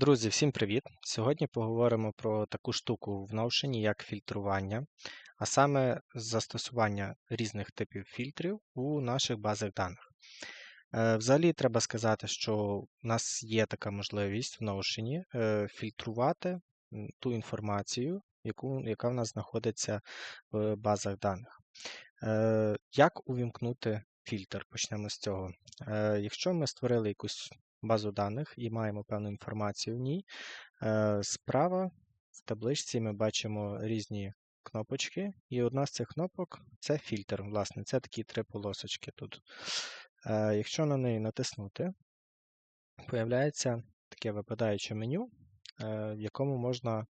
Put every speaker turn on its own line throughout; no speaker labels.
Друзі, всім привіт! Сьогодні поговоримо про таку штуку в Notion, як фільтрування, а саме застосування різних типів фільтрів у наших базах даних. Е, Взагалі, треба сказати, що у нас є така можливість в Notion е, фільтрувати ту інформацію, яку, яка в нас знаходиться в базах даних. Е, Як увімкнути фільтр? Почнемо з цього. Якщо ми створили якусь базу даних і маємо певну інформацію в ній. Е, Справа в табличці ми бачимо різні кнопочки, і одна з цих кнопок це фільтр. Власне, це такі три полосочки тут. Е, Якщо на неї натиснути, появляється таке випадаюче меню, е, в якому можна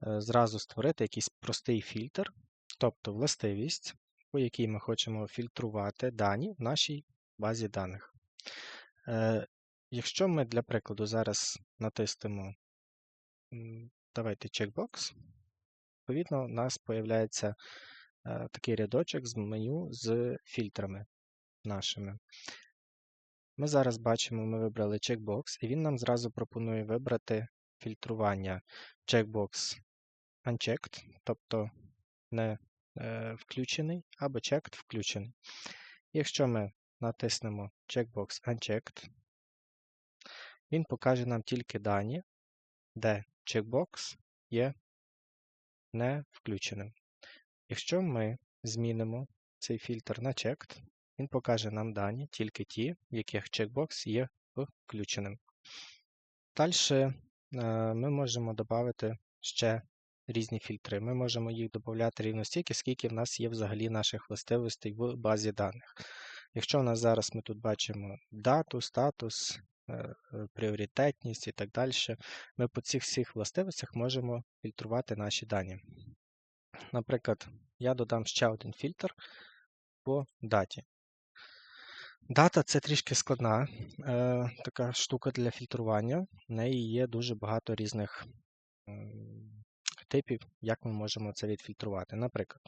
зразу створити якийсь простий фільтр, тобто властивість, по якій ми хочемо фільтрувати дані в нашій базі даних. Якщо ми для прикладу зараз натиснемо давайте чекбокс, відповідно, у нас з'являється е, такий рядочок з меню з фільтрами нашими. Ми зараз бачимо, ми вибрали чекбокс, і він нам зразу пропонує вибрати фільтрування checkbox unchecked, тобто не е, включений, або checked включений. Якщо ми натиснемо checkbox unchecked, він покаже нам тільки дані, де чекбокс є не включеним. Якщо ми змінимо цей фільтр на checked, він покаже нам дані, тільки ті, в яких чекбокс є включеним. Далі е, ми можемо додати ще різні фільтри. Ми можемо їх додати рівно стільки, скільки в нас є взагалі наших властивостей в базі даних. Якщо у нас зараз ми тут бачимо дату, статус, пріоритетність і так далі, ми по цих всіх властивостях можемо фільтрувати наші дані. Наприклад, я додам ще один фільтр по даті. Дата це трішки складна е, така штука для фільтрування. В неї є дуже багато різних м, типів, як ми можемо це відфільтрувати. Наприклад,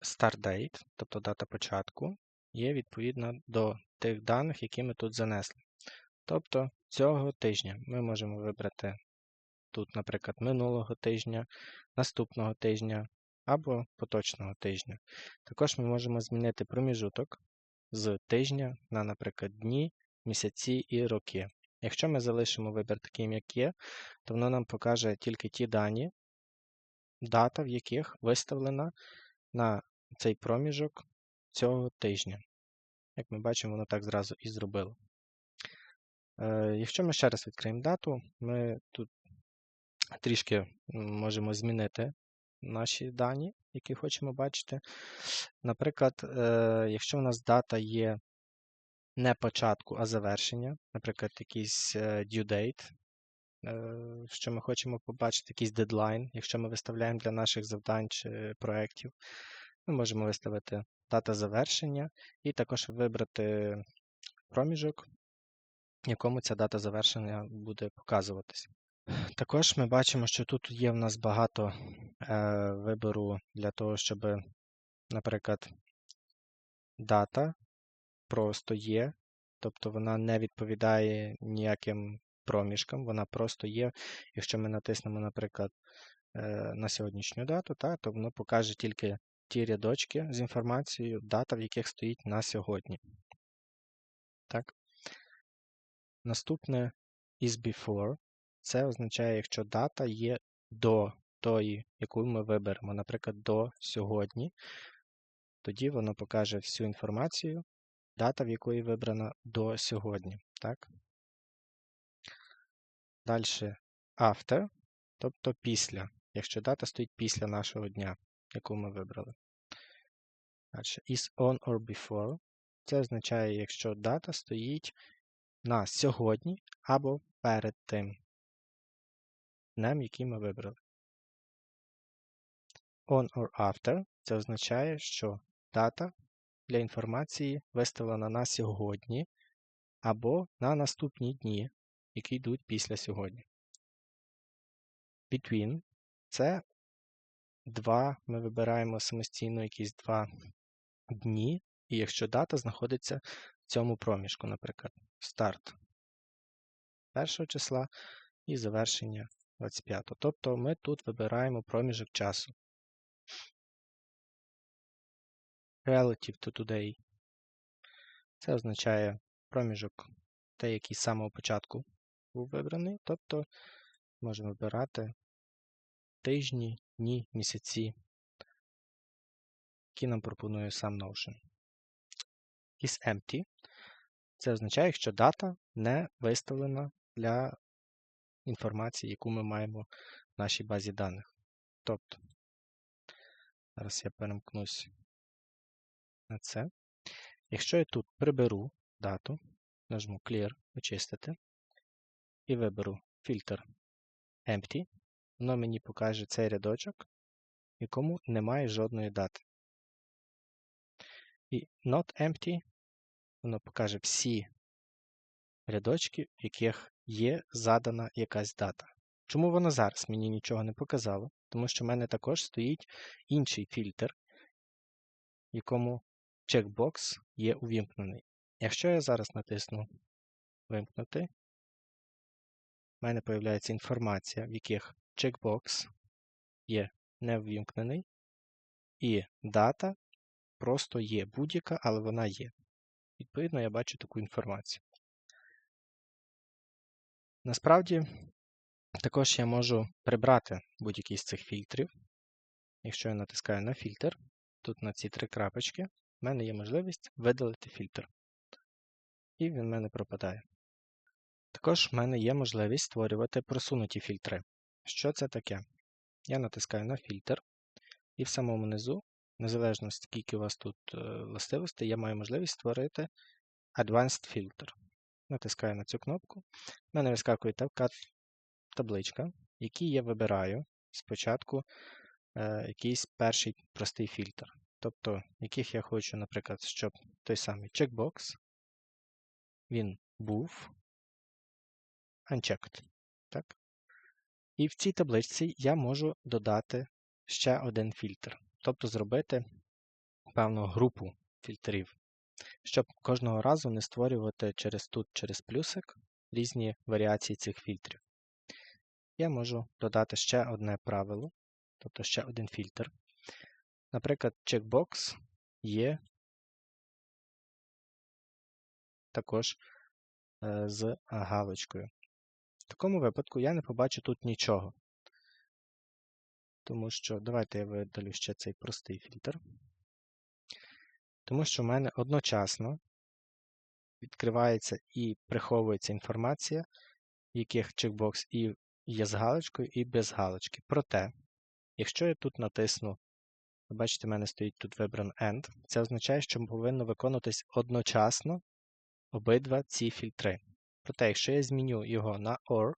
start date, тобто дата початку, є відповідна до тих даних, які ми тут занесли. Тобто цього тижня ми можемо вибрати тут, наприклад, минулого тижня, наступного тижня або поточного тижня. Також ми можемо змінити проміжуток з тижня на, наприклад, дні, місяці і роки. Якщо ми залишимо вибір таким, як є, то воно нам покаже тільки ті дані, дата, в яких виставлена на цей проміжок цього тижня. Як ми бачимо, воно так зразу і зробило. Е, Якщо ми ще раз відкриємо дату, ми тут трішки можемо змінити наші дані, які хочемо бачити. Наприклад, е, якщо у нас дата є не початку, а завершення, наприклад, якийсь е, due date, що ми хочемо побачити, якийсь дедлайн, якщо ми виставляємо для наших завдань чи проєктів, ми можемо виставити дата завершення і також вибрати проміжок, якому ця дата завершення буде показуватися. Також ми бачимо, що тут є в нас багато е, вибору для того, щоб, наприклад, дата просто є, тобто вона не відповідає ніяким проміжкам, вона просто є. Якщо ми натиснемо, наприклад, е, на сьогоднішню дату, та, то воно покаже тільки ті рядочки з інформацією, дата, в яких стоїть на сьогодні. Так. Наступне is before. Це означає, якщо дата є до тої, яку ми виберемо, наприклад, до сьогодні, тоді воно покаже всю інформацію, дата, в якої вибрана до сьогодні. Так? Далі after, тобто після, якщо дата стоїть після нашого дня, яку ми вибрали. Далі is on or before. Це означає, якщо дата стоїть на сьогодні або перед тим днем, який ми вибрали. On or after це означає, що дата для інформації виставлена на сьогодні або на наступні дні, які йдуть після сьогодні. Between це два, ми вибираємо самостійно якісь два дні, і якщо дата знаходиться цьому проміжку, наприклад, старт першого числа і завершення 25. Тобто ми тут вибираємо проміжок часу. Relative to today. Це означає проміжок, той, який з самого початку був вибраний. Тобто можемо вибирати тижні, дні, місяці, які нам пропонує сам Notion. Is empty. Це означає, що дата не виставлена для інформації, яку ми маємо в нашій базі даних. Тобто, зараз я перемкнусь на це. Якщо я тут приберу дату, нажму Clear, очистити, і виберу фільтр Empty, воно мені покаже цей рядочок, якому немає жодної дати. І Not Empty, воно покаже всі рядочки, в яких є задана якась дата. Чому воно зараз мені нічого не показало? Тому що в мене також стоїть інший фільтр, якому чекбокс є увімкнений. Якщо я зараз натисну Вимкнути, в мене з'являється інформація, в яких чекбокс є не ввімкнений, і дата просто є будь-яка, але вона є. Відповідно, я бачу таку інформацію. Насправді, також я можу прибрати будь-який з цих фільтрів. Якщо я натискаю на фільтр, тут на ці три крапочки, в мене є можливість видалити фільтр. І він в мене пропадає. Також в мене є можливість створювати просунуті фільтри. Що це таке? Я натискаю на фільтр, і в самому низу, незалежно скільки у вас тут е, властивостей, я маю можливість створити Advanced Filter. Натискаю на цю кнопку. У мене вискакує така табличка, в якій я вибираю спочатку е, якийсь перший простий фільтр. Тобто, яких я хочу, наприклад, щоб той самий чекбокс, він був unchecked. Так? І в цій табличці я можу додати ще один фільтр, тобто зробити певну групу фільтрів щоб кожного разу не створювати через тут, через плюсик різні варіації цих фільтрів. Я можу додати ще одне правило, тобто ще один фільтр. Наприклад, чекбокс є також е, з галочкою. В такому випадку я не побачу тут нічого. Тому що давайте я видалю ще цей простий фільтр. Тому що в мене одночасно відкривається і приховується інформація, в яких чекбокс і є з галочкою, і без галочки. Проте, якщо я тут натисну, ви бачите, в мене стоїть тут вибран End, це означає, що повинно виконуватись одночасно обидва ці фільтри. Проте, якщо я зміню його на OR,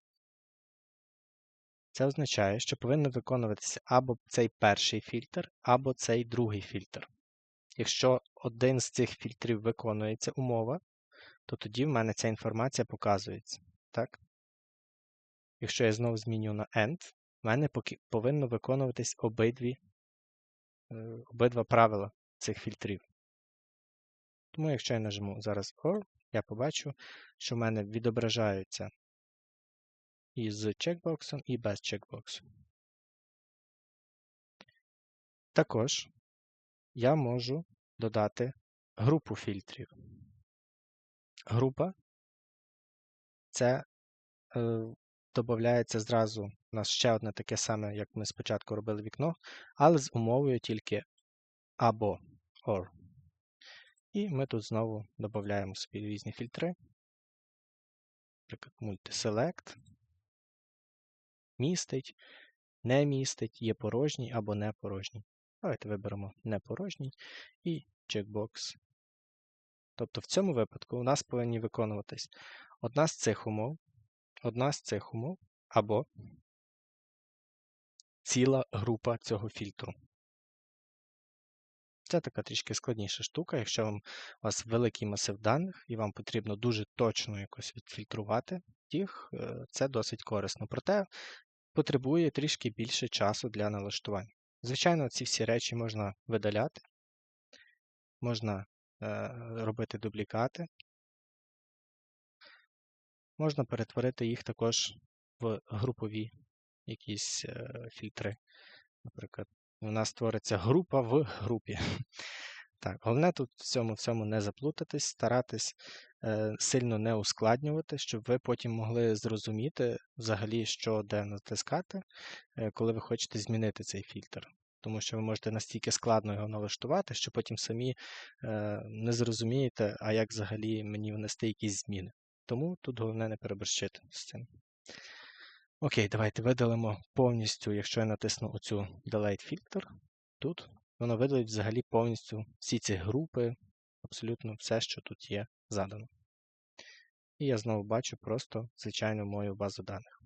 це означає, що повинен виконуватися або цей перший фільтр, або цей другий фільтр. Якщо один з цих фільтрів виконується умова, то тоді в мене ця інформація показується. Так? Якщо я знову зміню на end, в мене повинно виконуватись обидві, е, обидва правила цих фільтрів. Тому, якщо я нажму зараз OR, я побачу, що в мене відображаються і з чекбоксом, і без чекбоксу. Також я можу додати групу фільтрів. Група це е, додається зразу у нас ще одне таке саме, як ми спочатку робили вікно, але з умовою тільки або or. І ми тут знову додаємо собі різні фільтри. Наприклад, multiselect, містить, не містить, є порожній або не порожній. Давайте виберемо непорожній і чекбокс. Тобто в цьому випадку у нас повинні виконуватись одна з цих умов, одна з цих умов або ціла група цього фільтру. Це така трішки складніша штука. Якщо вам, у вас великий масив даних і вам потрібно дуже точно якось відфільтрувати їх, е, це досить корисно. Проте потребує трішки більше часу для налаштування. Звичайно, ці всі речі можна видаляти, можна е, робити дублікати, можна перетворити їх також в групові якісь е, фільтри. Наприклад, у нас створиться група в групі. Так, головне тут в цьому всьому не заплутатись, старатись сильно не ускладнювати, щоб ви потім могли зрозуміти взагалі, що де натискати, е, коли ви хочете змінити цей фільтр. Тому що ви можете настільки складно його налаштувати, що потім самі е, не зрозумієте, а як взагалі мені внести якісь зміни. Тому тут головне не переборщити з цим. Окей, давайте видалимо повністю, якщо я натисну оцю Delete Filter, тут воно видалить взагалі повністю всі ці групи, абсолютно все, що тут є задано. І я знову бачу просто звичайну мою базу даних.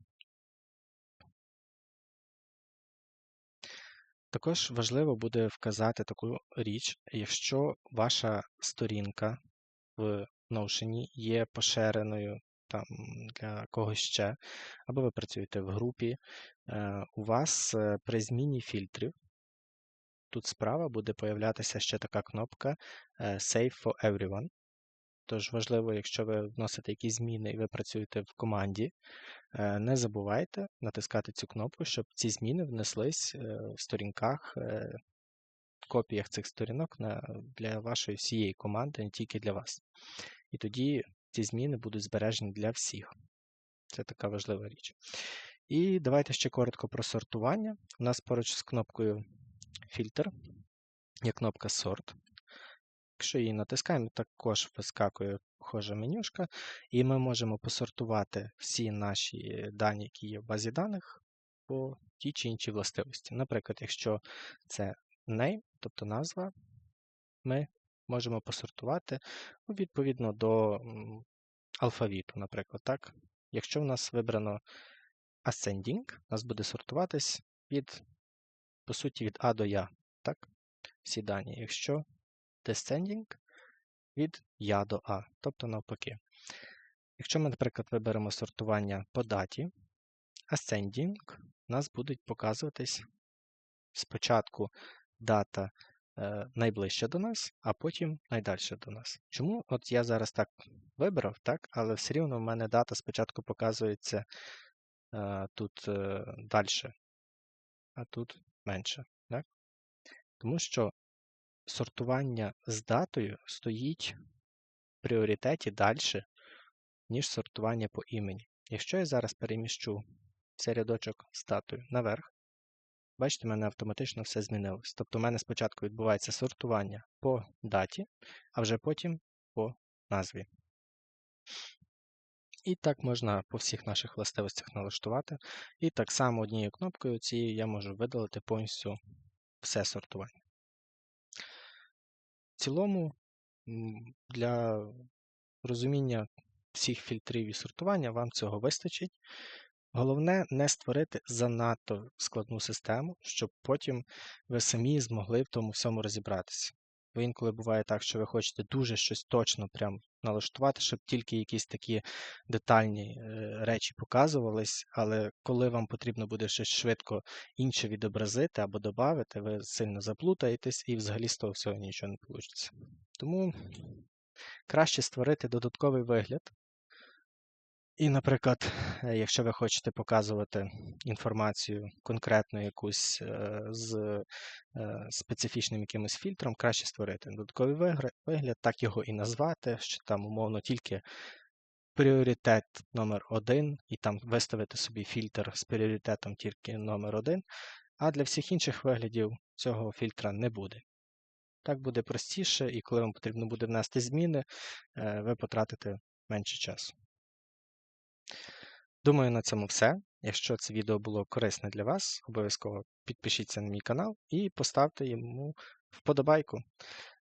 Також важливо буде вказати таку річ, якщо ваша сторінка в Notion є поширеною там для когось ще, або ви працюєте в групі, е, у вас е, при зміні фільтрів тут справа буде появлятися ще така кнопка е, Save for Everyone. Тож важливо, якщо ви вносите якісь зміни і ви працюєте в команді, не забувайте натискати цю кнопку, щоб ці зміни внеслись в сторінках, копіях цих сторінок для вашої всієї команди, не тільки для вас. І тоді ці зміни будуть збережені для всіх. Це така важлива річ. І давайте ще коротко про сортування. У нас поруч з кнопкою фільтр є кнопка Sort. Якщо її натискаємо, також вискакує похожа менюшка, і ми можемо посортувати всі наші дані, які є в базі даних, по тій чи іншій властивості. Наприклад, якщо це name, тобто назва, ми можемо посортувати відповідно до алфавіту, наприклад. так. Якщо в нас вибрано ascending, у нас буде сортуватись від, по суті, від А до Я. так, Всі дані. Якщо descending, від Я до А, тобто навпаки. Якщо ми, наприклад, виберемо сортування по даті, ascending, у нас будуть показуватись спочатку дата е, найближча до нас, а потім найдальша до нас. Чому? От я зараз так вибрав, так, але все рівно в мене дата спочатку показується е, тут е, далі, а тут менше. Так? Тому що сортування з датою стоїть в пріоритеті далі, ніж сортування по імені. Якщо я зараз переміщу цей рядочок з датою наверх, бачите, в мене автоматично все змінилось. Тобто, у мене спочатку відбувається сортування по даті, а вже потім по назві. І так можна по всіх наших властивостях налаштувати. І так само однією кнопкою цією я можу видалити повністю все сортування. Цілому, для розуміння всіх фільтрів і сортування вам цього вистачить. Головне не створити занадто складну систему, щоб потім ви самі змогли в тому всьому розібратися. Бо інколи буває так, що ви хочете дуже щось точно прям налаштувати, щоб тільки якісь такі детальні е, речі показувались, але коли вам потрібно буде щось швидко інше відобразити або додати, ви сильно заплутаєтесь і взагалі з того всього нічого не вийде. Тому краще створити додатковий вигляд, і, наприклад, е, якщо ви хочете показувати інформацію конкретну якусь е, з е, специфічним якимось фільтром, краще створити додатковий вигляд, так його і назвати, що там, умовно, тільки пріоритет номер один, і там виставити собі фільтр з пріоритетом тільки номер один, а для всіх інших виглядів цього фільтра не буде. Так буде простіше, і коли вам потрібно буде внести зміни, ви потратите менше часу. Думаю, на цьому все. Якщо це відео було корисне для вас, обов'язково підпишіться на мій канал і поставте йому вподобайку.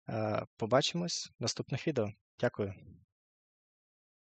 Е, побачимось в наступних відео. Дякую.